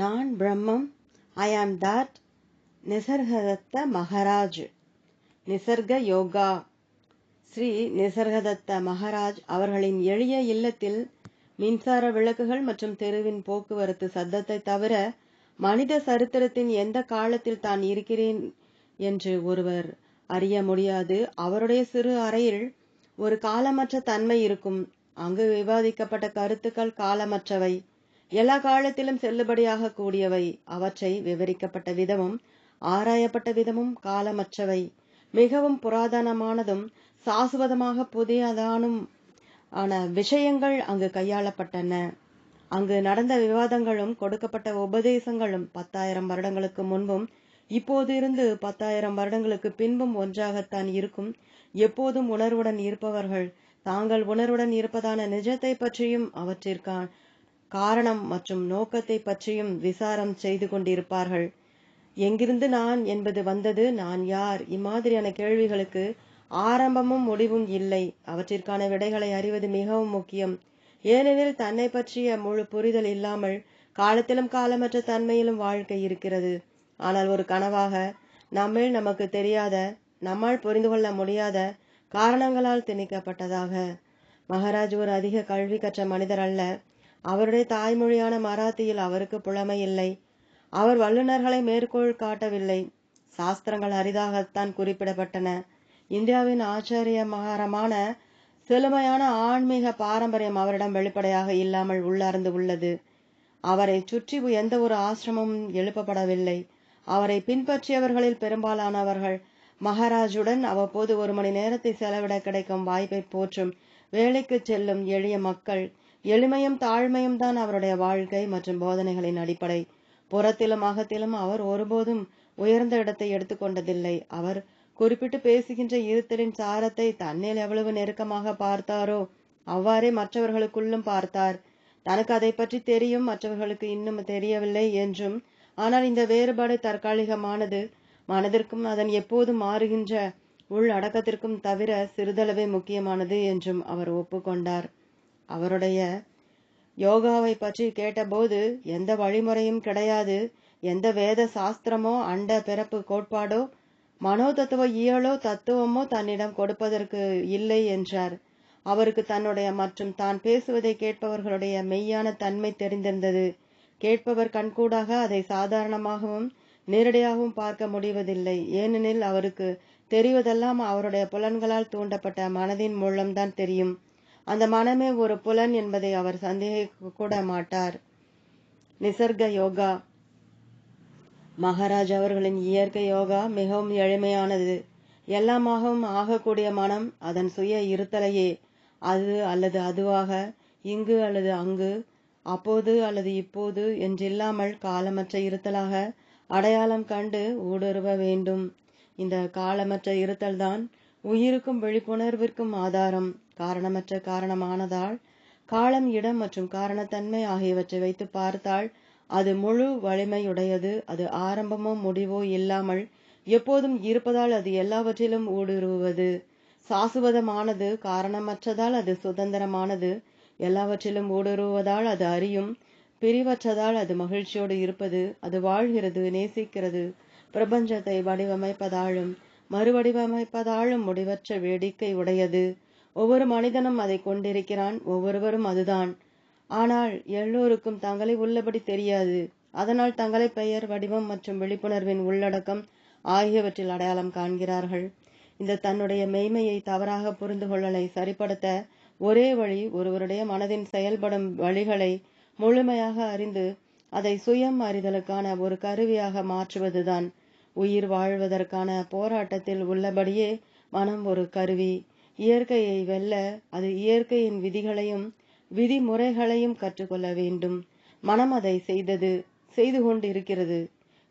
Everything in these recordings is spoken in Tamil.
நான் பிரம்மம் I am that Nisargadatta Maharaj Nisarga Yoga. Shri Nisargadatta Maharaj அவர்களின் எளிய இல்லத்தில் மின்சார விளக்குகள் மற்றும் தெருவின் போக்குவரத்து சத்தத்தை தவிர மனித சரித்திரத்தின் எந்த காலத்தில் தான் இருக்கிறேன் என்று ஒருவர் அறிய முடியாது. அவருடைய சிறு அறையில் ஒரு காலமற்ற தன்மை இருக்கும். அங்கு விவாதிக்கப்பட்ட கருத்துக்கள் காலமற்றவை. எல்லா காலத்திலும் செல்லுபடியாக கூடியவை அவற்றை விவரிக்கப்பட்ட விதமும் ஆராயப்பட்ட விதமும் காலமற்றவை. மிகவும் புராதனமானதும் சாசுவதமாக புதியதானும் ஆன விஷயங்கள் அங்கு கையாளப்பட்டன. அங்கு நடந்த விவாதங்களும் கொடுக்கப்பட்ட உபதேசங்களும் பத்தாயிரம் வருடங்களுக்கு முன்பும் இப்போது இருந்து பத்தாயிரம் வருடங்களுக்கு பின்பும் ஒன்றாகத்தான் இருக்கும். எப்போதும் உணர்வுடன் இருப்பவர்கள் தாங்கள் உணர்வுடன் இருப்பதான நிஜத்தை பற்றியும் அவற்றிற்கான காரணம் மற்றும் நோக்கத்தை பற்றியும் விசாரம் செய்து கொண்டிருப்பார்கள். எங்கிருந்து நான்? என்பது வந்தது நான் யார்? இம்மாதிரியான கேள்விகளுக்கு ஆரம்பமும் முடிவும் இல்லை. அவற்றிற்கான விடைகளை அறிவது மிகவும் முக்கியம். ஏனெனில் தன்னை பற்றிய முழு புரிதல் இல்லாமல் காலத்திலும் காலமற்ற தன்மையிலும் வாழ்க்கை இருக்கிறது. ஆனால் ஒரு கனவாக நம்மில் நமக்கு தெரியாத நம்மால் புரிந்து கொள்ள முடியாத காரணங்களால் திணிக்கப்பட்டதாக. மகாராஜ் ஒரு அதிக கல்வி கற்ற மனிதர் அல்ல. அவருடைய தாய்மொழியான மராத்தியில் அவருக்கு புலமை இல்லை. அவர் வல்லுநர்களை மேற்கோள் காட்டவில்லை. சாஸ்திரங்கள் அரிதாகத்தான் குறிப்பிடப்பட்டன. இந்தியாவின் ஆச்சரியமகரமான செழுமையான ஆன்மீக பாரம்பரியம் அவரிடம் வெளிப்படையாக இல்லாமல் உள்ளார்ந்து உள்ளது. அவரை சுற்றி எந்த ஒரு ஆசிரமமும் எழுப்பப்படவில்லை. அவரை பின்பற்றியவர்களில் பெரும்பாலானவர்கள் மகாராஜுடன் அவ்வப்போது ஒரு மணி நேரத்தை செலவிட கிடைக்கும் வாய்ப்பை போற்றும் வேலைக்கு செல்லும் எளிய மக்கள் எளிமையும் தாழ்மையும் தான் அவருடைய வாழ்க்கை மற்றும் போதனைகளின் அடிப்படை. புறத்திலும் அகத்திலும் அவர் ஒருபோதும் உயர்ந்த இடத்தை எடுத்துக்கொண்டதில்லை. அவர் குறிப்பிட்டு பேசுகின்ற இருத்தலின் சாரத்தை தன்னில் எவ்வளவு நெருக்கமாக பார்த்தாரோ அவ்வாறே மற்றவர்களுக்குள்ளும் பார்த்தார். தனக்கு அதை பற்றி தெரியும் மற்றவர்களுக்கு இன்னும் தெரியவில்லை என்றும் ஆனால் இந்த வேறுபாடு தற்காலிகமானது. மனதிற்கும் அதன் எப்போதும் மாறுகின்ற உள் அடக்கத்திற்கும் தவிர சிறிதளவே முக்கியமானது என்றும் அவர் ஒப்புக்கொண்டார். அவருடைய யோகாவை பற்றி கேட்டபோது எந்த வழிமுறையும் கிடையாது. எந்த வேத சாஸ்திரமோ அண்ட பிறப்பு கோட்பாடோ மனோ தத்துவ இயலோ தத்துவமோ தன்னிடம் கொடுப்பதற்கு இல்லை என்றார். அவருக்கு தன்னுடைய மற்றும் தான் பேசுவதை கேட்பவர்களுடைய மெய்யான தன்மை தெரிந்திருந்தது. கேட்பவர் கண்கூடாக அதை சாதாரணமாகவும் நேரடியாகவும் பார்க்க முடிவதில்லை. ஏனெனில் அவருக்கு தெரிவதெல்லாம் அவருடைய புலன்களால் தூண்டப்பட்ட மனதின் மூலம்தான் தெரியும். அந்த மனமே ஒரு புலன் என்பதை அவர் சந்தேகிக்க கூட மாட்டார் நிசர்க யோகா. மகாராஜ் அவர்களின் இயற்கை யோகா மிகவும் எளிமையானது. எல்லாமாகவும் ஆகக்கூடிய மனம் அதன் சுய இருத்தலையே. அது அல்லது அதுவாக இங்கு அல்லது அங்கு அப்போது அல்லது இப்போது என்றில்லாமல் காலமற்ற இருத்தலாக அடையாளம் கண்டு ஊடுருவ வேண்டும். இந்த காலமற்ற இருத்தல்தான் உயிருக்கும் விழிப்புணர்விற்கும் ஆதாரம். காரணமற்ற காரணமானதால் காலம் இடம் மற்றும் காரணத்தன்மை ஆகியவற்றை வைத்து பார்த்தால் அது முழு வலிமையுடையது அது ஆரம்பமோ முடிவோ இல்லாமல் எப்போதும் இருப்பதால் அது எல்லாவற்றிலும் ஊடுருவது சாசுவதமானது காரணமற்றதால் அது சுதந்திரமானது எல்லாவற்றிலும் ஊடுருவதால் அது அறியும் பிரிவற்றதால் அது மகிழ்ச்சியோடு இருப்பது அது வாழ்கிறது நேசிக்கிறது பிரபஞ்சத்தை வடிவமைப்பதாலும் மறுவடிவமைப்பதாலும் முடிவற்ற வேடிக்கை உடையது. ஒவ்வொரு மனிதனும் அதை கொண்டிருக்கிறான் ஒவ்வொருவரும் அதுதான். ஆனால் எல்லோருக்கும் தங்களை உள்ளபடி தெரியாது. அதனால் தங்களை பெயர் வடிவம் மற்றும் விழிப்புணர்வின் உள்ளடக்கம் ஆகியவற்றில் அடையாளம் காண்கிறார்கள். இந்த தன்னுடைய மெய்மையை தவறாக புரிந்து கொள்ளலை சரிப்படுத்த ஒரே வழி ஒருவருடைய மனதின் செயல்படும் வழிகளை முழுமையாக அறிந்து அதை சுயம் அறிதலுக்கான ஒரு கருவியாக மாற்றுவதுதான். உயிர் வாழ்வதற்கான போராட்டத்தில் உள்ளபடியே மனம் ஒரு கருவி. இயற்கையை வெல்ல அது இயற்கையின் விதிகளையும் விதிமுறைகளையும் கற்றுக்கொள்ள வேண்டும். மனம் அதை செய்தது செய்து கொண்டிருக்கிறது.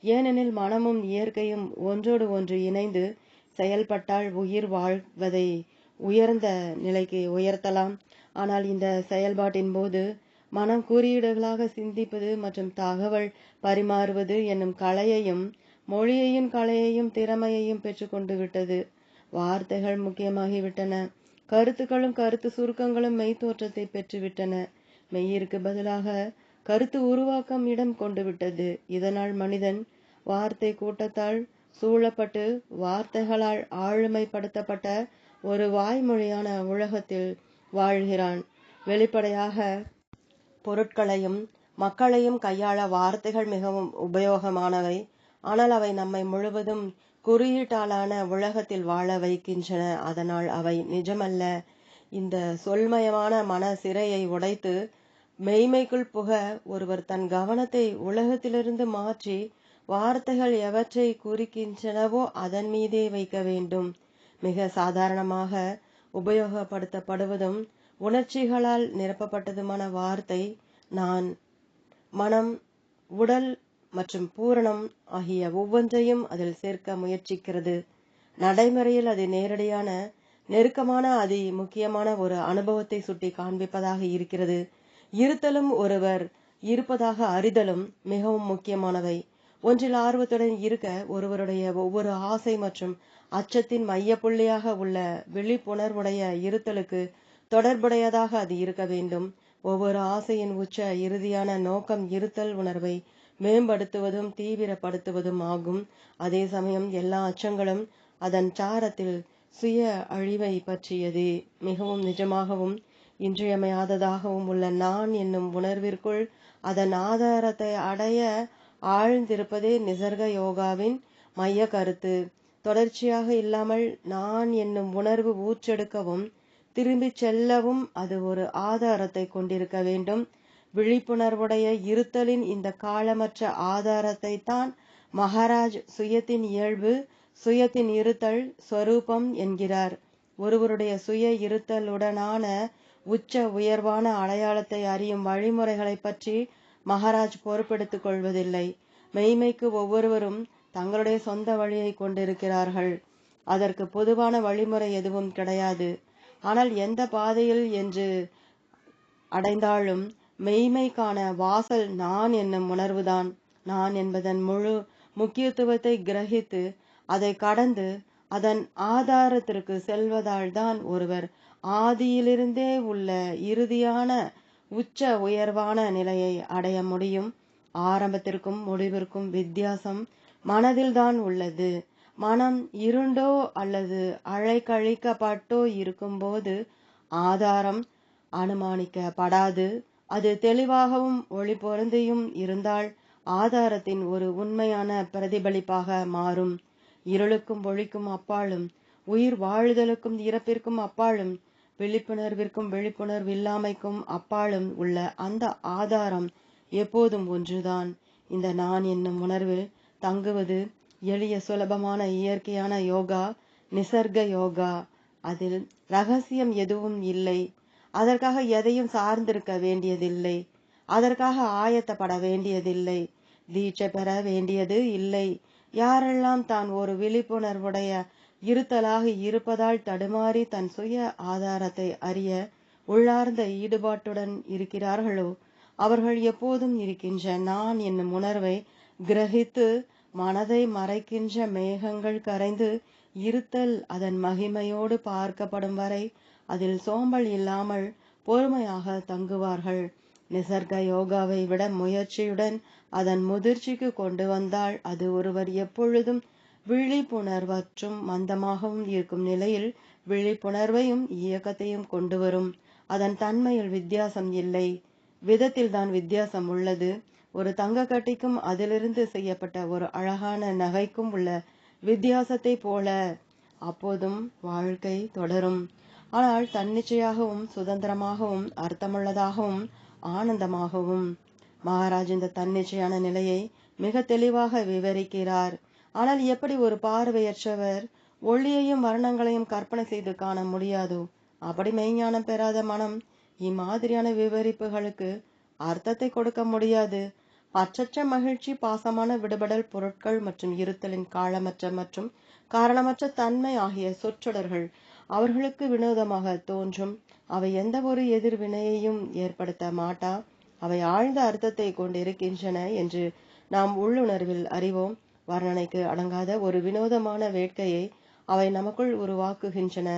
ஏனெனில் மனமும் இயற்கையும் ஒன்றோடு ஒன்று இணைந்து செயல்பட்டால் உயிர் வாழ்வதை உயர்ந்த நிலைக்கு உயர்த்தலாம். ஆனால் இந்த செயல்பாட்டின் போது மனம் குறியீடுகளாக சிந்திப்பது மற்றும் தகவல் பரிமாறுவது என்னும் கலையையும் மொழியையும் கலையையும் திறமையையும் பெற்றுக்கொண்டு விட்டது. வார்த்தைகள் முக்கியமாகிவிட்டன. கருத்துக்களும் கருத்து சுருக்கங்களும் மெய்த்தோற்றத்தை பெற்றுவிட்டன. மெய்யிற்கு பதிலாக கருத்து உருவாக்கம் இடம் கொண்டு விட்டது இதனால் மனிதன் வார்த்தை கூட்டத்தால் சூழப்பட்டு வார்த்தைகளால் ஆளுமைப்படுத்தப்பட்ட ஒரு வாய்மொழியான உலகத்தில் வாழ்கிறான். வெளிப்படையாக பொருட்களையும் மக்களையும் கையாள வார்த்தைகள் மிகவும் உபயோகமானவை. ஆனால் அவை நம்மை முழுவதும் குறியீட்டாலான உலகத்தில் வாழ வைக்கின்றன. அதனால் அவை நிஜமல்ல. இந்த சொல்மயமான மன சிறையை உடைத்து மெய்மைக்குள் புக ஒருவர் தன் கவனத்தை உலகத்திலிருந்து மாற்றி வார்த்தைகள் எவற்றை குறிக்கின்றனவோ அதன் மீதே வைக்க வேண்டும். மிக சாதாரணமாக உபயோகப்படுத்தப்படுவதும் உணர்ச்சிகளால் நிரப்பப்பட்டதுமான வார்த்தை நான் மனம் உடல் மற்றும் பூரணம் ஆகிய ஒவ்வொன்றையும் அதில் சேர்க்க முயற்சிக்கிறது. நடைமுறையில் அது நேரடியான நெருக்கமான அதி முக்கியமான ஒரு அனுபவத்தை சுட்டி காண்பிப்பதாக இருக்கிறது. இருத்தலும் ஒருவர் இருப்பதாக அறிதலும் மிகவும் முக்கியமானவை. ஒன்றில் ஆர்வத்துடன் இருக்க ஒருவருடைய ஒவ்வொரு ஆசை மற்றும் அச்சத்தின் மையப்புள்ளியாக உள்ள விழிப்புணர்வுடைய இருத்தலுக்கு தொடர்புடையதாக அது இருக்க வேண்டும். ஒவ்வொரு ஆசையின் உச்ச இறுதியான நோக்கம் இருத்தல் உணர்வை மேம்படுத்துவதும் தீவிரப்படுத்துவதும் ஆகும். அதே சமயம் எல்லா அச்சங்களும் அதன் சாரத்தில் சுய அழிவை பற்றியது. மிகவும் நிஜமாகவும் இன்றியமையாததாகவும் உள்ள நான் என்னும் உணர்விற்குள் அதன் ஆதாரத்தை அடைய ஆழ்ந்திருப்பதே நிசர்க யோகாவின் மைய கருத்து. தொடர்ச்சியாக இல்லாமல் நான் என்னும் உணர்வு ஊற்றெடுக்கவும் திரும்பிச் செல்லவும் அது ஒரு ஆதாரத்தை கொண்டிருக்க வேண்டும். விழிப்புணர்வுடைய இருத்தலின் இந்த காலமற்ற ஆதாரத்தை தான் மகாராஜ் சுயத்தின் இயல்பு சுயத்தின் இருத்தல் ஸ்வரூபம் என்கிறார். ஒருவருடைய சுய இருத்தலுடனான உச்ச உயர்வான அடையாளத்தை அறியும் வழிமுறைகளை பற்றி மகாராஜ் பொறுப்பெடுத்துக் கொள்வதில்லை. மெய்மைக்கு ஒவ்வொருவரும் தங்களுடைய சொந்த வழியை கொண்டிருக்கிறார்கள். அதற்கு பொதுவான வழிமுறை எதுவும் கிடையாது. ஆனால் எந்த பாதையில் என்று அடைந்தாலும் மெய்மைக்கான வாசல் நான் என்னும் உணர்வுதான். நான் என்பதன் முழு முக்கியத்துவத்தை கிரகித்து அதை கடந்து அதன் ஆதாரத்திற்கு செல்வதால் தான் ஒருவர் ஆதியிலிருந்தே உள்ள இறுதியான உச்ச உயர்வான நிலையை அடைய முடியும். ஆரம்பத்திற்கும் முடிவிற்கும் வித்தியாசம் மனதில்தான் உள்ளது. மனம் இருண்டோ அல்லது அழைக்கழிக்கப்பட்டோ இருக்கும்போது ஆதாரம் அனுமானிக்கப்படாது. அது தெளிவாகவும் ஒளி பொருந்தியும் இருந்தால் ஆதாரத்தின் ஒரு உண்மையான பிரதிபலிப்பாக மாறும். இருளுக்கும் ஒளிக்கும் அப்பாலும் உயிர் வாழுதலுக்கும் இறப்பிற்கும் அப்பாலும் விழிப்புணர்விற்கும் விழிப்புணர்வு இல்லாமைக்கும் அப்பாலும் உள்ள அந்த ஆதாரம் எப்போதும் ஒன்றுதான். இந்த நான் என்னும் உணர்வில் தங்குவது எளிய சுலபமான இயற்கையான யோகா நிசர்க யோகா. அதில் ரகசியம் எதுவும் இல்லை. அதற்காக எதையும் சார்ந்திருக்க வேண்டியதில்லை. அதற்காக ஆயத்தப்பட வேண்டியதில்லை. தீட்சை பெற வேண்டியது இல்லை. யாரெல்லாம் தான் ஒரு விழிப்புணர்வுடைய இருத்தலாக இருப்பதால் தடுமாறி தன் சுய ஆதாரத்தை அறிய உள்ளார்ந்த ஈடுபாட்டுடன் இருக்கிறார்களோ அவர்கள் எப்போதும் இருக்கின்ற நான் என்னும் உணர்வை கிரகித்து மனதை மறைக்கின்ற மேகங்கள் கரைந்து இருத்தல் அதன் மகிமையோடு பார்க்கப்படும் வரை அதில் சோம்பல் இல்லாமல் பொறுமையாக தங்குவார்கள். நிசர்க யோகாவை விட முயற்சியுடன் அதன் முதிர்ச்சிக்கு கொண்டு வந்தால் அது ஒருவர் எப்பொழுதும் விழிப்புணர்வற்றும் மந்தமாகவும் இருக்கும் நிலையில் விழிப்புணர்வையும் இயக்கத்தையும் கொண்டு வரும். அதன் தன்மையில் வித்தியாசம் இல்லை. விதத்தில் தான் வித்தியாசம் உள்ளது. ஒரு தங்கக்கட்டிக்கும் அதிலிருந்து செய்யப்பட்ட ஒரு அழகான நகைக்கும் உள்ள வித்தியாசத்தை போல அப்போதும் வாழ்க்கை தொடரும். ஆனால் தன்னிச்சையாகவும் சுதந்திரமாகவும் அர்த்தமுள்ளதாகவும் ஆனந்தமாகவும். மகாராஜ் இந்த தன்னிச்சையான நிலையை மிக தெளிவாக விவரிக்கிறார். ஆனால் எப்படி ஒரு பார்வையற்றவர் ஒளியையும் வர்ணங்களையும் கற்பனை செய்து காண முடியாதோ? அப்படி மெய்ஞானம் பெறாத மனம் இம்மாதிரியான விவரிப்புகளுக்கு அர்த்தத்தை கொடுக்க முடியாது. அச்சற்ற மகிழ்ச்சி பாசமான விடுபடல் பொருட்கள் மற்றும் இருத்தலின் காலமற்ற மற்றும் காரணமற்ற தன்மை ஆகிய சொற்றொடர்கள் அவர்களுக்கு வினோதமாக தோன்றும். அவை எந்த ஒரு எதிர்வினையையும் ஏற்படுத்த மாட்டா. அவை ஆழ்ந்த அர்த்தத்தை கொண்டிருக்கின்றன என்று நாம் உள்ளுணர்வில் அறிவோம். வர்ணனைக்கு அடங்காத ஒரு வினோதமான வேட்கையை அவை நமக்குள் உருவாக்குகின்றன.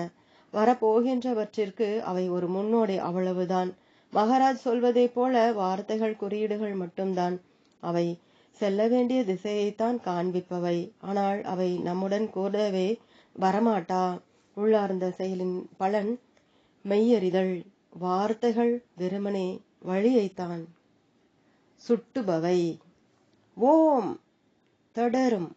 வரப்போகின்றவற்றிற்கு அவை ஒரு முன்னோடி அவ்வளவுதான். மகாராஜ் சொல்வதைப் போல வார்த்தைகள் குறியீடுகள் மட்டும்தான். அவை செல்ல வேண்டிய திசையைத்தான் காண்பிப்பவை. ஆனால் அவை நம்முடன் கூடவே வரமாட்டா. உள்ளார்ந்த செயலின் பலன் மெய்யறிதல் வார்த்தைகள் வெறுமனே வழியைத்தான் சுட்டுபவை. ஓம்! தொடரும்.